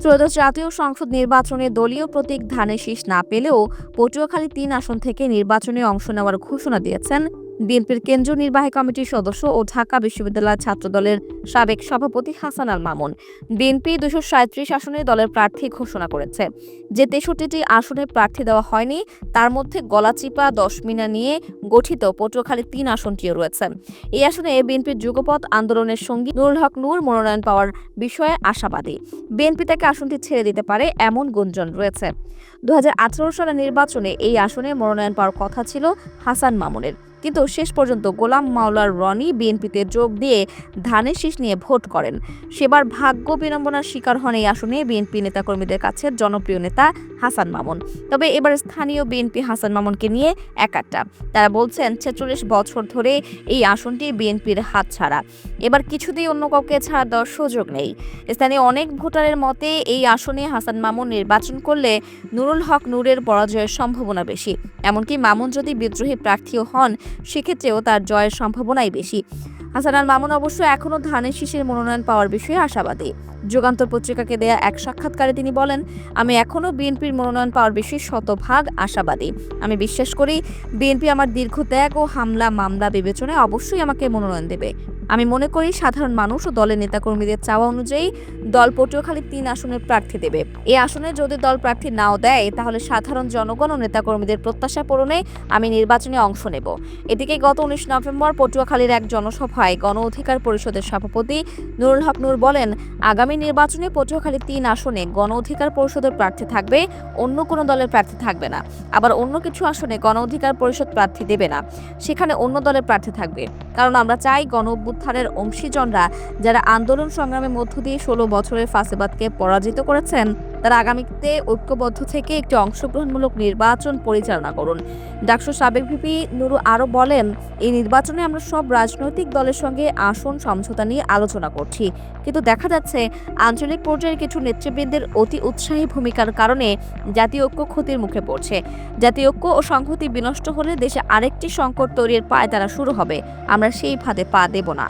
ত্রয়োদশ জাতীয় সংসদ নির্বাচনে দলীয় প্রতীক ধানের শীষ না পেলেও পটুয়াখালী তিন আসন থেকে নির্বাচনে অংশ নেওয়ার ঘোষণা দিয়েছেন বিএনপির কেন্দ্রীয় নির্বাহী কমিটির সদস্য ও ঢাকা বিশ্ববিদ্যালয় ছাত্রদলের সাবেক সভাপতি হাসান আল মামুন বিএনপি দুশো সাঁত্রিশ আসনে দলের প্রার্থী ঘোষণা করেছে। যে তেষট্টিটি আসনে প্রার্থী দেওয়া হয়নি, তার মধ্যে গলাচিপা, দশমিনা নিয়ে গঠিত পটুয়াখালী তিন আসনটিও রয়েছে। এই আসনে বিএনপির যুগপথ আন্দোলনের সঙ্গী নুরুল হক নূর, মনোনয়ন পাওয়ার বিষয়ে আশাবাদী। বিএনপি তাকে আসনটি ছেড়ে দিতে পারে এমন গুঞ্জন রয়েছে। দু হাজার আঠারো সালের নির্বাচনে এই আসনে মনোনয়ন পাওয়ার কথা ছিল হাসান মামুনের। কিন্তু শেষ পর্যন্ত গোলাম মাওলার রনি বিএনপিতে যোগ দিয়ে ধানের শীষ নিয়ে ভোট করেন। সেবার ভাগ্য বিড়ম্বনার শিকার হন এই আসনে বিএনপি নেতাকর্মীদের কাছে জনপ্রিয় নেতা হাসান মামুন। তবে এবার স্থানীয় বিএনপি হাসান মামুনকে নিয়ে একাট্টা তারা বলছেন, ছেচল্লিশ বছর ধরে এই আসনটি বিএনপির হাত ছাড়া এবার কিছুতেই অন্য কাউকে ছাড়া দেওয়ার সুযোগ নেই। স্থানীয় অনেক ভোটারের মতে এই আসনে হাসান মামুন নির্বাচন করলে নুরুল হক নূরের পরাজয়ের সম্ভাবনা বেশি। এমনকি মামুন যদি বিদ্রোহী প্রার্থীও হন সেক্ষেত্রেও তার জয়ের সম্ভাবনাই বেশি। হাসান আল মামুন অবশ্য এখনও ধানের শীষের মনোনয়ন পাওয়ার বিষয়ে আশাবাদী। যুগান্তর পত্রিকাকে দেয়া এক সাক্ষাৎকারে তিনি বলেন, আমি এখনও বিএনপির মনোনয়ন পাওয়ার বিষয়ে শতভাগ আশাবাদী। আমি বিশ্বাস করি, বিএনপি আমার দীর্ঘ ত্যাগ ও হামলা মামলা বিবেচনায় অবশ্যই আমাকে মনোনয়ন দেবে। আমি মনে করি সাধারণ মানুষ ও দলের নেতাকর্মীদের চাওয়া অনুযায়ী দল পটুয়াখালী তিন আসনের প্রার্থী দেবে। এই আসনে যদি দল প্রার্থী নাও দেয়, তাহলে সাধারণ জনগণ ও নেতাকর্মীদের প্রত্যাশা পূরণে আমি নির্বাচনে অংশ নেব। এদিকে গত উনিশ নভেম্বর পটুয়াখালীর এক জনসভায় গণ অধিকার পরিষদের সভাপতি নুরুল হক নূর বলেন, আগামী নির্বাচনে পটুয়াখালী তিন আসনে গণ অধিকার পরিষদের প্রার্থী থাকবে, অন্য কোনো দলের প্রার্থী থাকবে না। আবার অন্য কিছু আসনে গণ অধিকার পরিষদ প্রার্থী দেবে না, সেখানে অন্য দলের প্রার্থী থাকবে। কারণ আমরা চাই গণ অভ্যুত্থানের অংশীজনরা যারা আন্দোলন সংগ্রামের মধ্য দিয়ে ষোলো বছরের ফাঁসেবাদকে পরাজিত করেছেন। তারা আগামীতে ঐক্যবদ্ধ থেকে একটি অংশগ্রহণমূলক নির্বাচন পরিচালনা করুন। ডাকসু সাবেক ভিপি নুরু আরও বলেন, এই নির্বাচনে আমরা সব রাজনৈতিক দলের সঙ্গে আসন সমঝোতা নিয়ে আলোচনা করছি। কিন্তু দেখা যাচ্ছে, আঞ্চলিক পর্যায়ের কিছু নেতৃবৃন্দের অতি উৎসাহী ভূমিকার কারণে জাতীয় ঐক্য ক্ষতির মুখে পড়ছে। জাতীয় ঐক্য ও সংহতি বিনষ্ট হলে দেশে আরেকটি সংকট তৈরির পায় তারা শুরু হবে। আমরা সেই ফাঁদে পা দেব না।